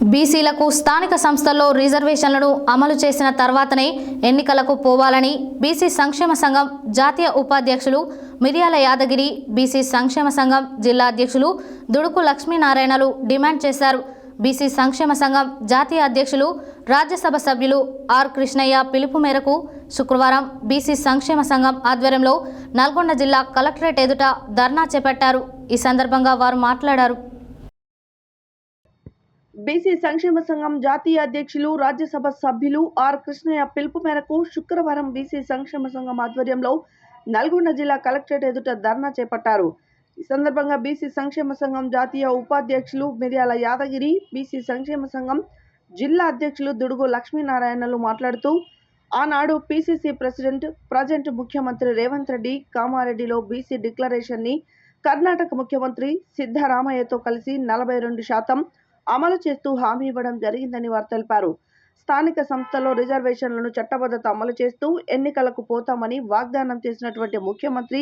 బీసీలకు స్థానిక సంస్థల్లో రిజర్వేషన్లను అమలు చేసిన తర్వాతనే ఎన్నికలకు పోవాలని బీసీ సంక్షేమ సంఘం జాతీయ ఉపాధ్యక్షులు మిర్యాల యాదగిరి బీసీ సంక్షేమ సంఘం జిల్లా అధ్యక్షులు దుడుకు లక్ష్మీనారాయణలు డిమాండ్ చేశారు. బీసీ సంక్షేమ సంఘం జాతీయ అధ్యక్షులు రాజ్యసభ సభ్యులు ఆర్ కృష్ణయ్య పిలుపు మేరకు శుక్రవారం బీసీ సంక్షేమ సంఘం ఆధ్వర్యంలో నల్గొండ జిల్లా కలెక్టరేట్ ఎదుట ధర్నా చేపట్టారు. ఈ సందర్భంగా వారు మాట్లాడారు. బీసీ సంక్షేమ సంఘం జాతీయ అధ్యక్షులు రాజ్యసభ సభ్యులు ఆర్. కృష్ణయ్య పిలుపు మేరకు శుక్రవారం బీసీ సంక్షేమ సంఘం ఆధ్వర్యంలో నల్గొండ జిల్లా కలెక్టరేట్ ఎదుట ధర్నా చేపట్టారు. ఈ సందర్భంగా బీసీ సంక్షేమ సంఘం జాతీయ ఉపాధ్యక్షులు మిర్యాల యాదగిరి బీసీ సంక్షేమ సంఘం జిల్లా అధ్యక్షులు దుడుగు లక్ష్మీనారాయణలు మాట్లాడుతూ ఆనాడు పీసీసీ ప్రెసిడెంట్ ప్రజెంట్ ముఖ్యమంత్రి రేవంత్ రెడ్డి కామారెడ్డిలో బీసీ డిక్లరేషన్ని కర్ణాటక ముఖ్యమంత్రి సిద్ధరామయ్యతో కలిసి నలభై రెండు శాతం అమలు చేస్తూ హామీ ఇవ్వడం జరిగిందని వారు తెలిపారు. స్థానిక సంస్థలో రిజర్వేషన్లను చట్టబద్ధత అమలు చేస్తూ ఎన్నికలకు పోతామని వాగ్దానం చేసినటువంటి ముఖ్యమంత్రి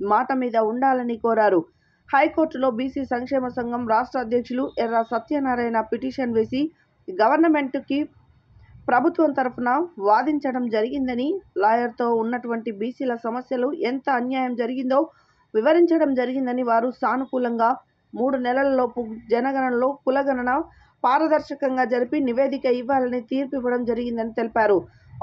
మాట మీద ఉండాలని కోరారు. హైకోర్టులో బీసీ సంక్షేమ సంఘం రాష్ట్ర అధ్యక్షులు ఎర్ర సత్యనారాయణ పిటిషన్ వేసి గవర్నమెంట్కి ప్రభుత్వం తరఫున వాదించడం జరిగిందని లాయర్తో ఉన్నటువంటి బీసీల సమస్యలు ఎంత అన్యాయం జరిగిందో వివరించడం జరిగిందని వారు సానుకూలంగా మూడు నెలలలోపు జనగణనలో కులగణన పారదర్శకంగా జరిపి నివేదిక ఇవ్వాలని తీర్పు ఇవ్వడం జరిగిందని తెలిపారు.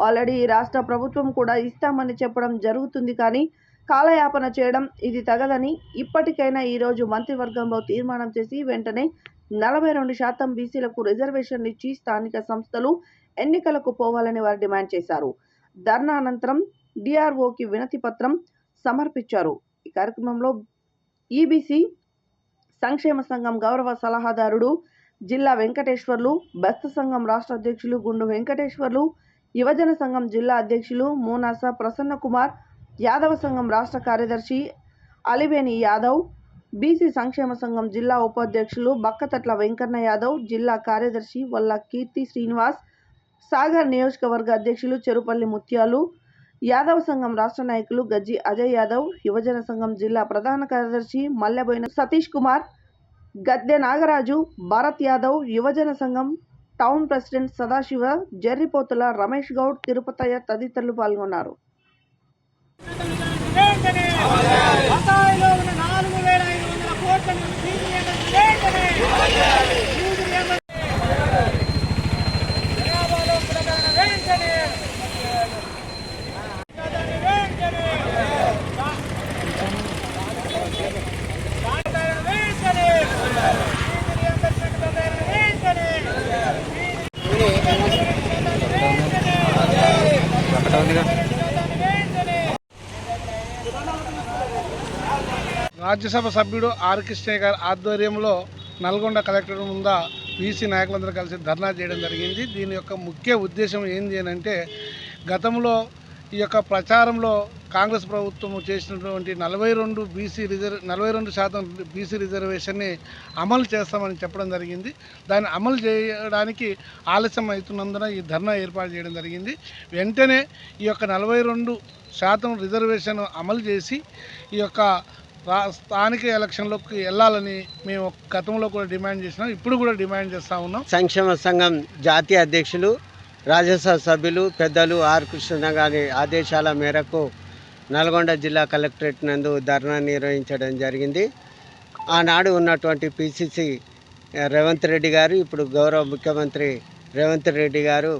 ఆల్రెడీ రాష్ట్ర ప్రభుత్వం కూడా ఇస్తామని చెప్పడం జరుగుతుంది కానీ కాలయాపన చేయడం ఇది తగదని ఇప్పటికైనా ఈరోజు మంత్రివర్గంలో తీర్మానం చేసి వెంటనే నలభై రెండు శాతం బీసీలకు రిజర్వేషన్లు ఇచ్చి స్థానిక సంస్థలు ఎన్నికలకు పోవాలని వారు డిమాండ్ చేశారు. ధర్నా అనంతరం డిఆర్ఓకి వినతి పత్రం సమర్పించారు. ఈ కార్యక్రమంలో ఈబీసీ సంక్షేమ సంఘం గౌరవ సలహాదారుడు జిల్లా వెంకటేశ్వర్లు బెస్త సంఘం రాష్ట్ర అధ్యక్షులు గుండు వెంకటేశ్వర్లు యువజన సంఘం జిల్లా అధ్యక్షులు మోనాస ప్రసన్న కుమార్ యాదవ సంఘం రాష్ట్ర కార్యదర్శి అలివేని యాదవ్ బీసీ సంక్షేమ సంఘం జిల్లా ఉపాధ్యక్షులు బక్కతట్ల వెంకన్న యాదవ్ జిల్లా కార్యదర్శి వల్ల కీర్తి శ్రీనివాస్ సాగర్ నియోజకవర్గ అధ్యక్షులు చెరుపల్లి ముత్యాలు యాదవ సంఘం రాష్ట్ర నాయకులు గజ్జి అజయ్ యాదవ్ యువజన సంఘం జిల్లా ప్రధాన కార్యదర్శి మల్లెబోయిన సతీష్ కుమార్ గద్దె నాగరాజు భారత్ యాదవ్ యువజన సంఘం టౌన్ ప్రెసిడెంట్ సదాశివ జర్రిపోతుల రమేష్ గౌడ్ తిరుపతయ్య తదితరులు పాల్గొన్నారు వెంటనే బకాయిలో ఉన్న నాలుగు వేల ఐదు వందల కోట్లను తీసివేయడం వెంటనే యూజీ రియంబర్స్ జనాభాలో కులగణన వెంటనే కులగణన వెంటనే దానిపైన వెంటనే యూజీ రియంబర్స్మెంట్ కులగణన వెంటనే వెంటనే రాజ్యసభ సభ్యుడు ఆర్ కృష్ణయ్య గారి ఆధ్వర్యంలో నల్గొండ కలెక్టర్ ముందా బీసీ నాయకులందరూ కలిసి ధర్నా చేయడం జరిగింది. దీని యొక్క ముఖ్య ఉద్దేశం ఏంది అని అంటే గతంలో ఈ యొక్క ప్రచారంలో కాంగ్రెస్ ప్రభుత్వం చేసినటువంటి నలభై రెండు బీసీ రిజర్వ్ నలభై రెండు శాతం బీసీ రిజర్వేషన్ని అమలు చేస్తామని చెప్పడం జరిగింది. దాన్ని అమలు చేయడానికి ఆలస్యం అవుతున్నందున ఈ ధర్నా ఏర్పాటు చేయడం జరిగింది. వెంటనే ఈ యొక్క నలభై రెండు శాతం రిజర్వేషన్ అమలు చేసి ఈ యొక్క స్థానిక ఎలక్షన్లోకి వెళ్ళాలని మేము గతంలో కూడా డిమాండ్ చేసినాం. ఇప్పుడు కూడా డిమాండ్ చేస్తూ ఉన్నాం. సంక్షేమ సంఘం జాతీయ అధ్యక్షులు రాజ్యసభ సభ్యులు పెద్దలు ఆర్ కృష్ణ గారి ఆదేశాల మేరకు నల్గొండ జిల్లా కలెక్టరేట్ నందు ధర్నా నిర్వహించడం జరిగింది. ఆనాడు ఉన్నటువంటి పిసిసి రేవంత్ రెడ్డి గారు ఇప్పుడు గౌరవ ముఖ్యమంత్రి రేవంత్ రెడ్డి గారు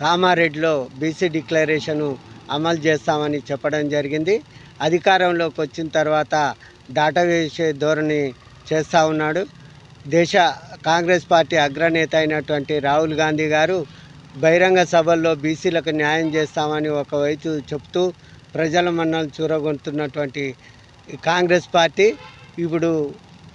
కామారెడ్డిలో బీసీ డిక్లరేషను అమలు చేస్తామని చెప్పడం జరిగింది. అధికారంలోకి వచ్చిన తర్వాత దాటవేసే ధోరణి చేస్తూ ఉన్నాడు. దేశ కాంగ్రెస్ పార్టీ అగ్రనేత అయినటువంటి రాహుల్ గాంధీ గారు బహిరంగ సభల్లో బీసీలకు న్యాయం చేస్తామని ఒకవైపు చెప్తూ ప్రజల మన్నలు చూరగొంటున్నటువంటి కాంగ్రెస్ పార్టీ ఇప్పుడు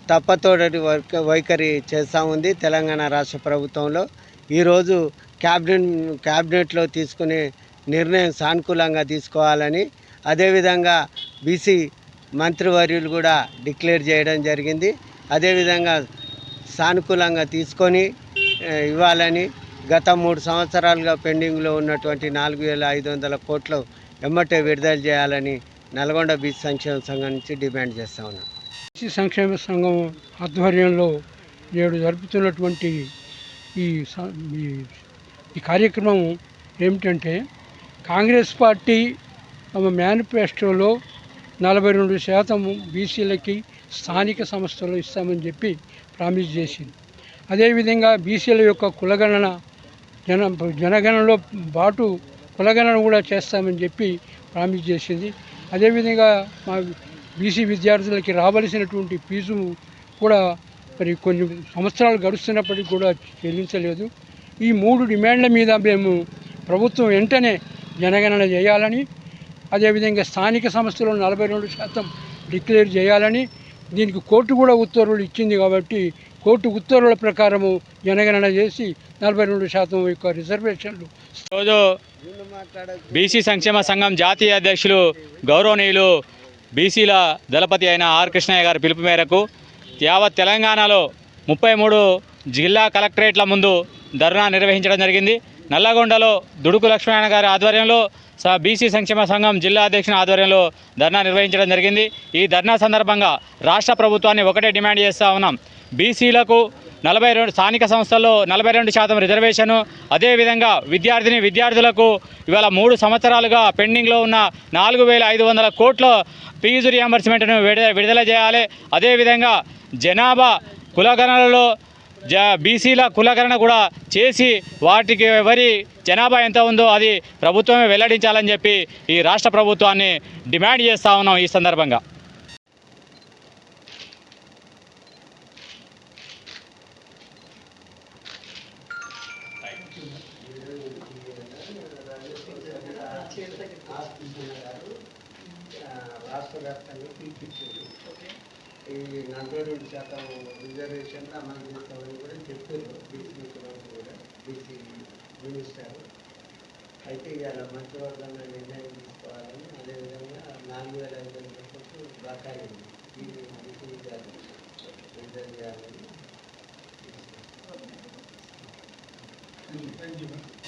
తప్పతోడటి వైఖ- వైఖరి చేస్తూ ఉంది తెలంగాణ రాష్ట్ర ప్రభుత్వంలో. ఈరోజు క్యాబినెట్ క్యాబినెట్లో తీసుకునే నిర్ణయం సానుకూలంగా తీసుకోవాలని అదేవిధంగా బీసీ మంత్రివర్యులు కూడా డిక్లేర్ చేయడం జరిగింది. అదేవిధంగా సానుకూలంగా తీసుకొని ఇవ్వాలని గత మూడు సంవత్సరాలుగా పెండింగ్లో ఉన్నటువంటి నాలుగు వేల ఐదు వందల కోట్లు ఎమ్మటే విడుదల చేయాలని నల్గొండ బీచ్ సంక్షేమ సంఘం నుంచి డిమాండ్ చేస్తా ఉన్నాం. బీసీ సంక్షేమ సంఘం ఆధ్వర్యంలో నేడు జరుపుతున్నటువంటి ఈ- ఈ కార్యక్రమం ఏమిటంటే కాంగ్రెస్ పార్టీ తమ మేనిఫెస్టోలో నలభై రెండు శాతం బీసీలకి స్థానిక సంస్థలు ఇస్తామని చెప్పి ప్రామిస్ చేసింది. అదేవిధంగా బీసీల యొక్క కులగణన జన జనగణనలో పాటు కులగణన కూడా చేస్తామని చెప్పి ప్రామిస్ చేసింది. అదేవిధంగా మా బీసీ విద్యార్థులకి రావలసినటువంటి ఫీజు కూడా మరి కొన్ని సంవత్సరాలు గడుస్తున్నప్పటికీ కూడా చెల్లించలేదు. ఈ మూడు డిమాండ్ల మీద మేము ప్రభుత్వం వెంటనే జనగణన చేయాలని అదేవిధంగా స్థానిక సంస్థలు నలభై రెండు శాతం డిక్లేర్ చేయాలని దీనికి కోర్టు కూడా ఉత్తర్వులు ఇచ్చింది కాబట్టి కోర్టు ఉత్తర్వుల ప్రకారము జనగణన చేసి నలభై రెండు శాతం యొక్క రిజర్వేషన్లు. రోజు బీసీ సంక్షేమ సంఘం జాతీయ అధ్యక్షులు గౌరవనీయులు బీసీల దళపతి అయిన ఆర్ కృష్ణయ్య గారి పిలుపు మేరకు యావత్ తెలంగాణలో ముప్పై మూడు జిల్లా కలెక్టరేట్ల ముందు ధర్నా నిర్వహించడం జరిగింది. నల్లగొండలో దుడుకు లక్ష్మణ గారి ఆధ్వర్యంలో స బీసీ సంక్షేమ సంఘం జిల్లా అధ్యక్షుని ఆధ్వర్యంలో ధర్నా నిర్వహించడం జరిగింది. ఈ ధర్నా సందర్భంగా రాష్ట్ర ప్రభుత్వాన్ని ఒకటే డిమాండ్ చేస్తూ ఉన్నాం. బీసీలకు నలభై రెండు స్థానిక సంస్థల్లో నలభై రెండు శాతం రిజర్వేషను అదేవిధంగా విద్యార్థిని విద్యార్థులకు ఇవాళ మూడు సంవత్సరాలుగా పెండింగ్లో ఉన్న నాలుగు వేల ఐదు వందల కోట్ల ఫీజు రియంబర్స్మెంట్ను విడుదల విడుదల చేయాలి. అదేవిధంగా జనాభా కులగణనలో బీసీల కులగణన కూడా చేసి వాటికి ఎవరి జనాభా ఎంత ఉందో అది ప్రభుత్వమే వెల్లడించాలని చెప్పి ఈ రాష్ట్ర ప్రభుత్వాన్ని డిమాండ్ చేస్తూ ఉన్నాం ఈ సందర్భంగా. రాష్ట్ర వ్యాప్తంగా పిలిపించారు. ఈ నలభై రెండు శాతం రిజర్వేషన్ అమలు చేస్తామని కూడా చెప్పారు బీసీ ముఖ్యమంత్రి కూడా బీసీ మినిస్టర్. అయితే ఇవాళ మంత్రివర్గంలో నిర్ణయం తీసుకోవాలని అదేవిధంగా నాలుగు వేల ఐదు వందల కోట్లు బకాయి ఉంది ఈ బీసీ విద్యార్థులు రిజర్వ్ చేయాలని